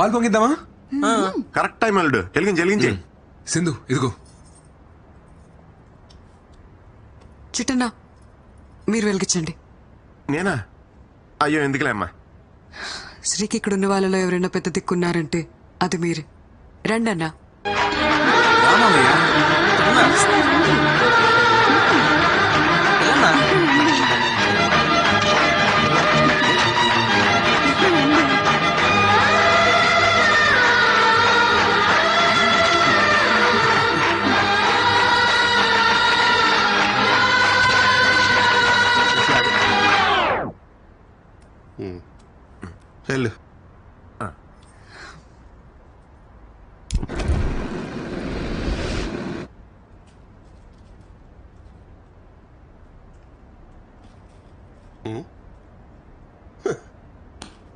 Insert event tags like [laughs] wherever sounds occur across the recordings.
పాలు పొంగిద్దామా? Correct time అల్లుడు. వెలిగించి వెలిగించి సింధు ఇదిగో. చిట్టన్న మీరు వెలిగించండి. నేనా? అయ్యో ఎందుకులే అమ్మా? శ్రీకి ఇక్కడ ఉన్న వాళ్ళలో ఎవరైనా పెద్ద దిక్కున్నారంటే అది మీరే. రండి అన్నా వెళ్ళు [laughs]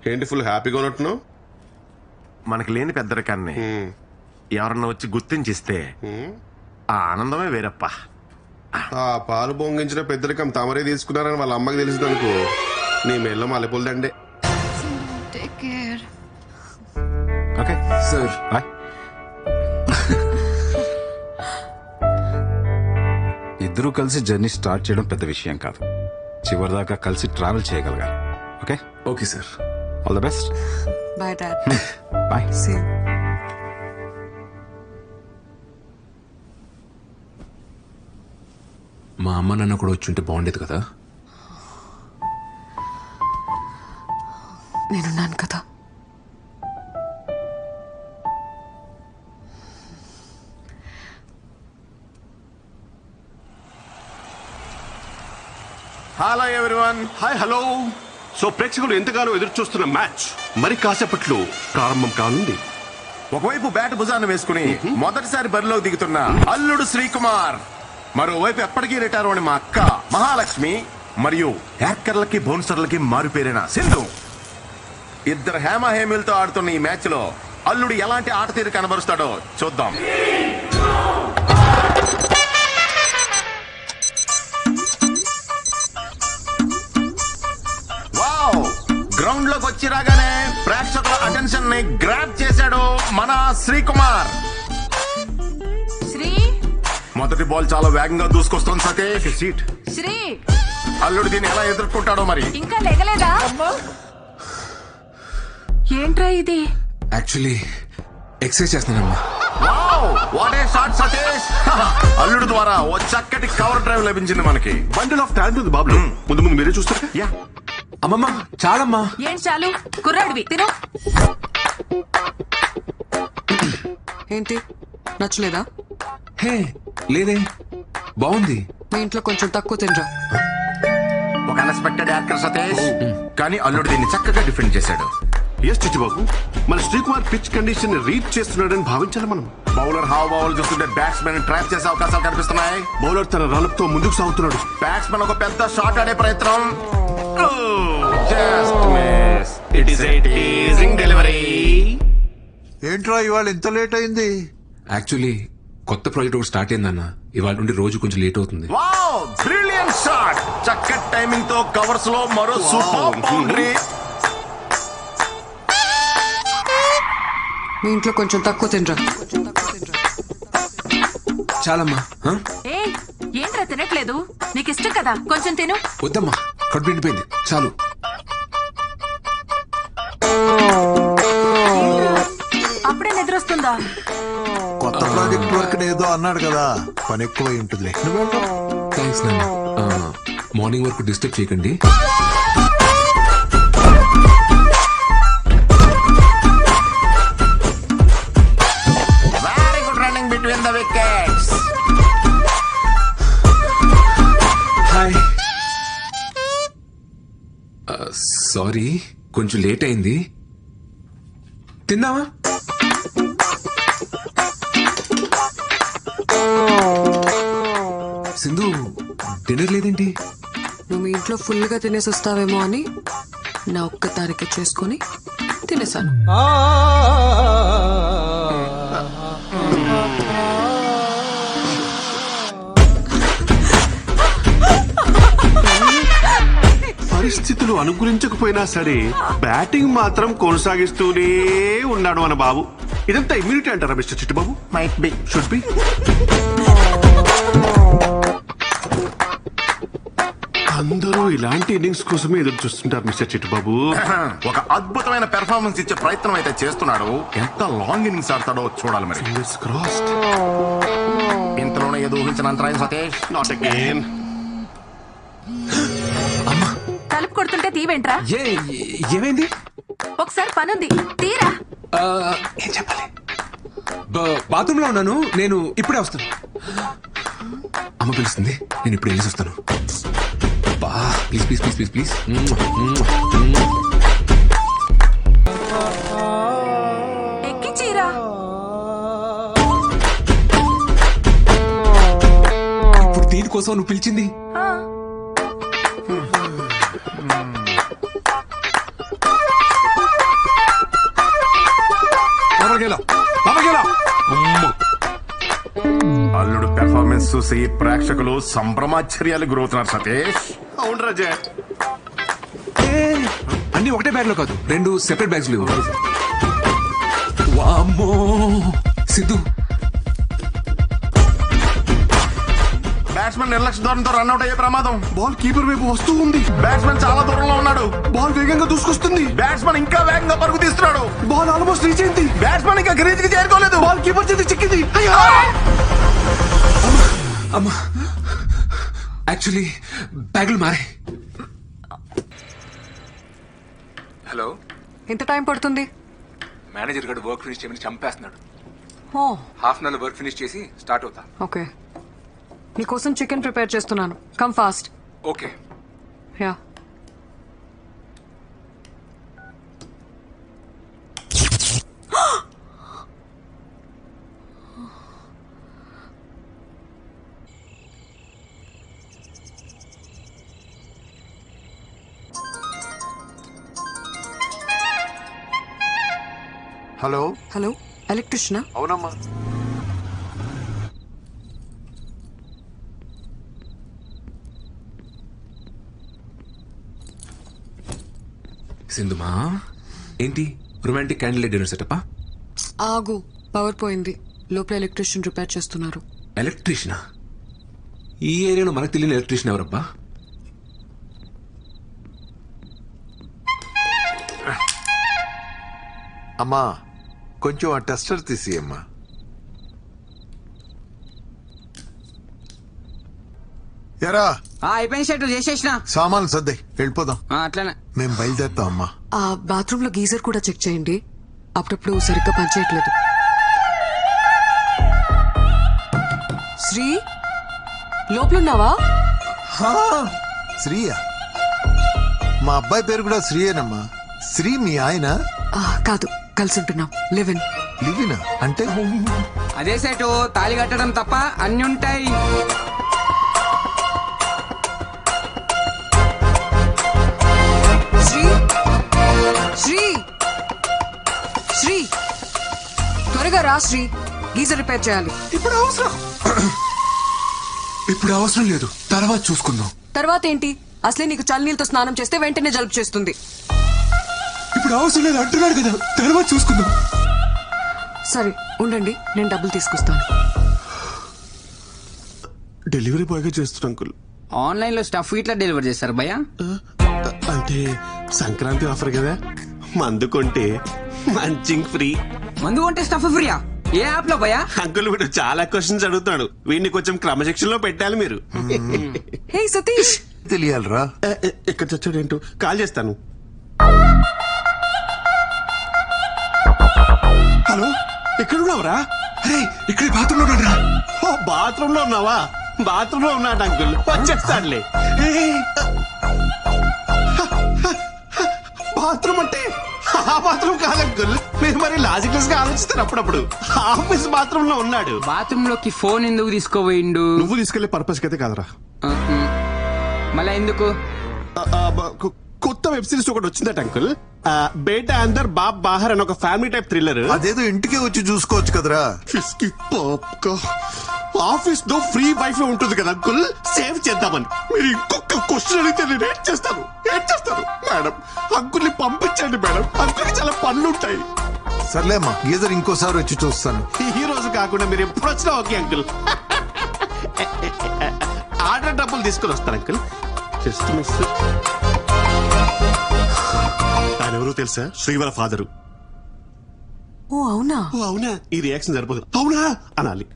ఏంటి ఫుల్ హ్యాపీగా ఉన్నట్టున్నావు? మనకి లేని పెద్దరికాన్ని ఎవరన్నా వచ్చి గుర్తించిస్తే ఆ ఆనందమే వేరప్ప. ఆ పాలు పొంగించిన పెద్దరికం తమరే తీసుకున్నారని వాళ్ళ అమ్మకి తెలిసింది అనుకో నీ మెల్ల మల్లెపూల దండే Take care. Okay sir bye ఇద్దరూ కలిసి జర్నీ స్టార్ట్ చేయడం పెద్ద విషయం కాదు. చివరిదాకా కలిసి ట్రావెల్ చేయగలగాలి. Okay okay sir all the best bye dad bye see మా అమ్మ నాన్న కూడా వచ్చి ఉంటే బాగుండేది కదా? నేనున్నాను కదా. Hello everyone hi hello so ప్రేక్షకులు ఎంతగానో ఎదురు చూస్తున్న మ్యాచ్ మరి కాసేపట్లో ప్రారంభం కానుంది. ఒకవైపు బ్యాట్ భుజాన్ని వేసుకుని మొదటిసారి బరిలోకి దిగుతున్న అల్లుడు శ్రీకుమార్ మరోవైపు ఎప్పటికీ రిటైర్ అని మా అక్క మహాలక్ష్మి మరియు హ్యాకర్లకి బౌన్సర్లకి మారుపేరిన సింధు. ఇద్దరు హేమ హేమిలతో ఆడుతున్న ఈ మ్యాచ్లో అల్లుడు ఎలాంటి ఆట తీరు కనబరుస్తాడో చూద్దాం. వావ్! గ్రౌండ్లోకి వచ్చి రాగానే ప్రేక్షకుల అటెన్షన్ని గ్రాప్ చేశాడు మన శ్రీకుమార్. శ్రీ? మొదటి బాల్ చాలా వేగంగా దూసుకొస్తుంది సతీష్. సీట్ శ్రీ. అల్లుడు దీన్ని ఎలా ఎదుర్కొంటాడో మరి. ఇంకా లేగలేదా? ఏంట్రా ఇది? Actually exercise చేస్తున్నానమ్మా. Wow what a shot Satish అల్లుడు ద్వారా ఓ చక్కటి కవర్ డ్రైవ్ లభించింది మనకి. బండిల్ ఆఫ్ టాలెంట్ ఉంది బాబు ముందు ముందు మీరే చూస్తారు. యా అమ్మమ్మ చాలమ్మా. ఏంటి చాలు? కుర్రాడివి తిను. ఏంటి? నచ్చలేదా? హే లేదే. బాగుంది. మీ ఇంట్లో కొంచెం తక్కువ తినరా? ఒక అన్ఎక్స్పెక్టెడ్ యాక్టర్ సతీష్ కానీ అల్లుడు దీన్ని చక్కగా డిఫెండ్ చేశాడు. ఎస్ చిట్టిబాబు మన శ్రీకుమార్ పిచ్ కండిషన్ని రీడ్ చేస్తున్నాడని భావించాలి మనం. బౌలర్ హావ్ బౌల్ చూస్తుంటే బ్యాట్స్మెన్ ట్రాప్ చేసే అవకాశాలు కనిపిస్తున్నాయి. బౌలర్ తన రన్అప్ ముందుకు సాగుతున్నాడు. బ్యాట్స్మెన్ ఒక పెద్ద షాట్ ఆడే ప్రయత్నం. ఇట్ టీజింగ్ డెలివరీ ఏంట్రా ఇవాళ ఇంత లేట్ అయింది? యాక్చువల్లీ కొత్త ప్రాజెక్ట్ ఒకటి స్టార్ట్ అయిందన్న. ఇవాళ నుండి రోజు కొంచెం లేట్ అవుతుంది. వావ్ బ్రిలియంట్ షాట్ చక్కటి టైమింగ్తో కవర్స్లో మరో సూపర్ బౌండరీ మీ ఇంట్లో కొంచెం తక్కువ తినరా? చాలమ్మా హ? ఏ ఏంట్రా తినట్లేదు? నీకు ఇష్టం కదా కొంచెం తిను. వద్దమ్మా కడుపు నిండిపోయింది చాలు. అప్పుడే నిద్రొస్తుందా? కొత్త ప్రాజెక్ట్ వర్క్ ఏదో అన్నాడు కదా పని ఎక్కువ ఉంటుందిలే. నువ్వు వెళ్ళు. థ్యాంక్స్ నాన్న. ఆ, మార్నింగ్ వరకు డిస్టర్బ్ చేయకండి. ద వికెట్స్ హాయ్ సారీ కొంచెం లేట్ అయింది. తిందామా సింధు డిన్నర్ లేదేంటి? నువ్వు మీ ఇంట్లో ఫుల్గా తినేసి వస్తావేమో అని నా ఒక్క తారీఖు చేసుకొని తినేసాను. పరిస్థితులు అనుకూలించకపోయినా సరే బ్యాటింగ్ మాత్రం కొనసాగిస్తూనే ఉన్నాడు మన బాబు. ఇదంతా ఇమ్యూనిటీ అంటారా mister Chittubabu? Might be should be అందరూ ఇలాంటి ఇన్నింగ్స్ కోసమే ఎదురు చూస్తుంటారు మిస్టర్ చిట్టుబాబు. [clears throat] ఒక అద్భుతమైన పెర్ఫార్మెన్స్ ఇచ్చే ప్రయత్నం అయితే చేస్తున్నాడు. ఎంత లాంగ్ ఇన్నింగ్స్ ఆడతాడో చూడాలి మరి. ఇంతలోనే ఏదో ఊహించిన అంతరాయం సతీష్. నాట్ అగైన్ తలుపు కొడుతుంటే తీవేంట్రా? ఏమైంది? ఒకసారి పనుంది. తీరా? ఏం చెప్పాలి? బాత్రూమ్లో ఉన్నాను నేను ఇప్పుడే వస్తాను. అమ్మ పిలుస్తుంది నేను ఇప్పుడు వెళ్ళేసి వస్తాను. Please please please please please. ఎక్కించీరా ఇప్పుడు దీనికోసం నువ్వు పిలిచింది? అల్లుడు పెర్ఫార్మెన్స్ చూసి ప్రేక్షకులు సంభ్రమాశ్చర్యాలు గురవుతున్నారు సతీష్. అవును రాజా. అన్ని ఒకటే బ్యాగ్లో కాదు రెండు సెపరేట్ బ్యాగ్స్ లేవు వామ్మో. సిద్ధు బ్యాట్స్మెన్ నిర్లక్ష్య ధోరణితో రన్అట్ అయ్యే ప్రమాదం. బాల్ కీపర్ వైపు వస్తూ ఉంది. బ్యాట్స్మెన్ చాలా దూరంలో ఉన్నాడు. బాల్ వేగంగా దూసుకొస్తుంది. బ్యాట్స్మెన్ ఇంకా వేగంగా పరుగు తీస్తున్నాడు. బాల్ ఆల్మోస్ట్ రీచ్ అయింది. బ్యాట్స్మెన్ ఇంకా గ్రీజ్కి చేరుకోలేదు. బాల్ కీపర్ చేతి చిక్కింది! అమ్మా! యాక్చువల్లీ బ్యాగులు మారే. హలో ఎంత టైం పడుతుంది? మేనేజర్ గడు వర్క్ ఫినిష్ చేయమని చంపేస్తున్నాడు. ఓ. Half an hour work finish చేసి స్టార్ట్ అవుతా. ఓకే. నీకోసం చికెన్ ప్రిపేర్ చేస్తున్నాను. Come fast okay. Yeah. Hello? Hello ఎలక్ట్రిషనా అవునమ్మా. సింధుమా? ఏంటి? రొమాంటిక్ క్యాండిల్ డిన్నర్ సెటప్పా ఆగు పవర్ పోయింది. లోపల ఎలక్ట్రిషియన్ రిపేర్ చేస్తున్నారు. ఎలక్ట్రీషియనా ఈ ఏరియాలో మనకు తెలియని ఎలక్ట్రీషియన్ ఎవరబ్బా? అమ్మా కొంచెం ఆ టెస్టర్ తీసి అమ్మా ఎరా. ఆ, అయిపోయింది షర్టు చేసేసిన. సామాన్లు సర్దాయి వెళ్ళిపోదాం. ఆ, అట్లనే. మేం బయలుదేరుతాం అమ్మా. ఆ బాత్రూమ్లో గీజర్ కూడా చెక్ చేయండి. అప్పుడప్పుడు సరిగ్గా పనిచేయట్లేదు. శ్రీ లోపలున్నావా? శ్రీయా. మా అబ్బాయి పేరు కూడా శ్రీయేనమ్మా. శ్రీ మీ ఆయన? ఆ, కాదు కలిసి ఉంటున్నాం లివిన్. లివినా? అంటే? అదే సెటు తాళి కట్టడం తప్ప అన్ని ఉంటాయి త్వరగా రా శ్రీ. గీజర్ రిపేర్ చేయాలి. ఇప్పుడు అవసరం. ఇప్పుడు అవసరం లేదు. తర్వాత చూసుకుందాం. తర్వాత ఏంటి? అసలే నీకు చల్లనీళ్ళతో స్నానం చేస్తే వెంటనే జలుబు చేస్తుంది. ఇప్పుడు అవసరం లేదు. అంటున్నాడు కదా. తర్వాత చూసుకుందాం. సరే ఉండండి. నేను డబ్బులు తీసుకొస్తాను. డెలివరీ బాయ్గా చేస్తున్నా అంకుల్. ఆన్లైన్లో స్టఫ్ ఇట్లా డెలివర్ చేస్తారు భయ్యా. అంటే సంక్రాంతి ఆఫర్ కదా? మందు కొంటే మంచింగ్ ఫ్రీ. మందు కొంటే స్టఫ్ ఫ్రీయా ఏ యాప్లో భయ్యా? అంకుల్ వీడు చాలా క్వశ్చన్స్ అడుగుతాడు వీడిని కొంచెం క్రమశిక్షణ లో పెట్టాలి మీరు. హే సతీష్! తెలియాలరా. ఏ, ఏ, ఎక్కడ చచ్చాడు ఏంటో కాల్ చేస్తాను. హలో ఎక్కడున్నావురా? అరే ఇక్కడ బాత్రూమ్లో ఉన్నాడు రా ఓ బాత్రూమ్లో ఉన్నావా? బాత్రూమ్లో ఉన్నాడు అంకుల్. వచ్చేస్తాడులే. బాత్రూమ్ అంటే ఆ బాత్రూమ్ కాదు అంకుల్. మీరు మరి లాజికల్స్గా ఆలోచిస్తారు అప్పుడప్పుడు. ఆఫీస్ బాత్రూమ్లో ఉన్నాడు. బాత్రూమ్లోకి ఫోన్ ఎందుకు తీసుకోపోయిండు? నువ్వు తీసుకెళ్ళే పర్పస్ అయితే కాదురా. ఆ, ఉమ్. మళ్ళా ఎందుకు? ఆ, ఆ, బ- కొ- కొత్త వెబ్ సిరీస్ ఒకటి వచ్చిందట అంకుల్. బేటా అందర్ బాబ్ బాహర్ అని ఒక ఫ్యామిలీ టైప్ థ్రిల్లర్ అదేదో ఇంటికే వచ్చి చూసుకోవచ్చు కదరా. ఆఫీస్లో ఫ్రీ వైఫై ఉంటుంది కదా అంకుల్? సేవ్ చేద్దామని. మీరు ఇంకొక క్వశ్చన్ అడిగితే నేను ఏం చేస్తాను? ఏం చేస్తాను? మేడం అంకుల్ని పంపించండి మేడం. అంకుల్కి చాలా పనులు ఉంటాయి సర్లేమ్మా గీజర్ ఇంకోసారి వచ్చి చూస్తాను. ఈ రోజు కాకుండా మీరు ఎప్పుడు వచ్చినా ఓకే అంకుల్. ఆర్డర్ డబ్బులు తీసుకొని వస్తారు అంకుల్. జస్ట్ మిస్ ఆయన ఎవరో తెలుసా? శ్రీవర ఫాదరు. ఓ అవునా? ఓ అవునా? ఈ రియాక్షన్ సరిపోదు. అవునా? అనాలి.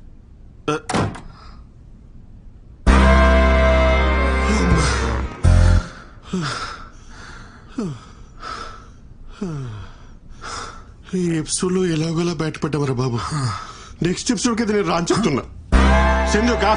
ఈ ఎపిసోడ్లో ఎలాగోలా బయటపడ్డామరా బాబు. నెక్స్ట్ ఎపిసోడ్కి నేను రాని చెప్తున్నా సింధు